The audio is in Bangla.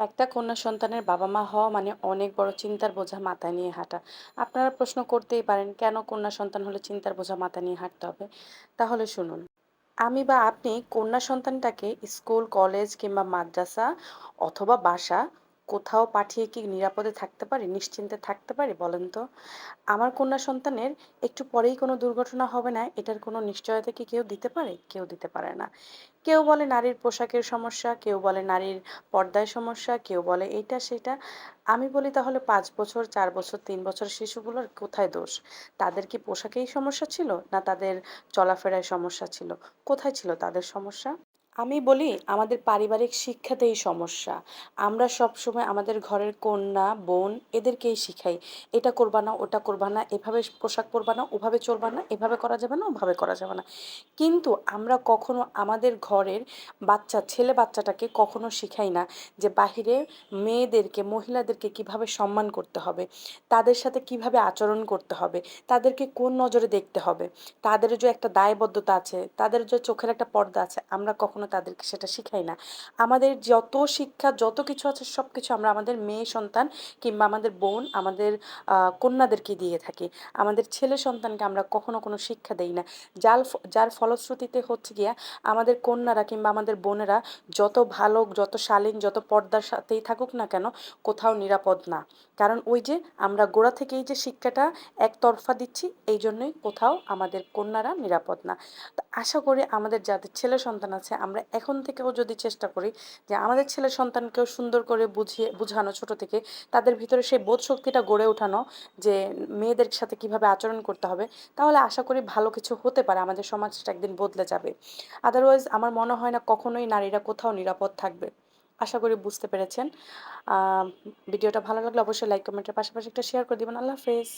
একটা কন্যা সন্তানের বাবা মা হওয়া মানে অনেক বড় চিন্তার বোঝা মাথায় নিয়ে হাঁটা। আপনারা প্রশ্ন করতেই পারেন, কেন কন্যা সন্তান হলে চিন্তার বোঝা মাথায় নিয়ে হাঁটতে হবে? তাহলে শুনুন, আমি বা আপনি কন্যা সন্তানটাকে স্কুল, কলেজ কিংবা মাদ্রাসা অথবা বাসা কোথাও পাঠিয়ে কি নিরাপদে থাকতে পারি, নিশ্চিন্তে থাকতে পারি বলেন তো? আমার কন্যা সন্তানের একটু পরেই কোনো দুর্ঘটনা হবে না, এটার কোনো নিশ্চয়তা কি কেউ দিতে পারে? কেউ দিতে পারে না। কেউ বলে নারীর পোশাকের সমস্যা, কেউ বলে নারীর পর্দায় সমস্যা, কেউ বলে এইটা সেটা। আমি বলি তাহলে পাঁচ বছর, চার বছর, তিন বছর শিশুগুলোর কোথায় দোষ? তাদের কি পোশাকেই সমস্যা ছিল, না তাদের চলাফেরায় সমস্যা ছিল? কোথায় ছিল তাদের সমস্যা? আমি বলি, আমাদের পারিবারিক শিক্ষাতেই সমস্যা। আমরা সবসময় আমাদের ঘরের কন্যা, বোন এদেরকেই শিখাই। এটা করবা না, ওটা করবা না, এভাবে পোশাক পরবা না, ওভাবে চলবা না, এভাবে করা যাবে না, ওভাবে করা যাবে না। কিন্তু আমরা কখনো আমাদের ঘরের বাচ্চা, ছেলে বাচ্চাটাকে কখনো শিখাই না যে বাহিরে মেয়েদেরকে, মহিলাদেরকে কীভাবে সম্মান করতে হবে, তাদের সাথে কীভাবে আচরণ করতে হবে, তাদেরকে কোন নজরে দেখতে হবে, তাদের যে একটা দায়বদ্ধতা আছে, তাদের যে চোখের একটা পর্দা আছে, আমরা কখনো তাদেরকে সেটা শিখাই না। আমাদের যত শিক্ষা, যত কিছু আছে সব কিছু আমরা আমাদের মেয়ে সন্তান কিংবা আমাদের বোন আমাদের কন্যাদেরকে দিয়ে থাকি। আমাদের ছেলে সন্তানকে আমরা কখনো কোনো শিক্ষা দেই না। যার যার ফলশ্রুতিতে হচ্ছে গিয়া আমাদের কন্যারা কিংবা আমাদের বোনেরা যত ভালো, যত শালীন, যত পর্দার সাথেই থাকুক না কেন কোথাও নিরাপদ না। কারণ ওই যে আমরা গোড়া থেকেই যে শিক্ষাটা একতরফা দিচ্ছি, এই জন্যই কোথাও আমাদের কন্যারা নিরাপদ না। আশা করি আমাদের যাদের ছেলে সন্তান আছে আমরা এখন থেকেও যদি চেষ্টা করি যে আমাদের ছেলে সন্তানকেও সুন্দর করে বুঝিয়ে, বুঝানো ছোট থেকে, তাদের ভিতরে সেই বোধ শক্তিটা গড়ে ওঠানো যে মেয়েদের সাথে কীভাবে আচরণ করতে হবে, তাহলে আশা করি ভালো কিছু হতে পারে, আমাদের সমাজটা একদিন বদলে যাবে। আদারওয়াইজ আমার মনে হয় না কখনোই নারীরা কোথাও নিরাপদ থাকবে। আশা করি বুঝতে পেরেছেন। ভিডিওটা ভালো লাগলে অবশ্যই লাইক কমেন্টের পাশাপাশি একটা শেয়ার করে দিবেন। আল্লাহ হাফেজ।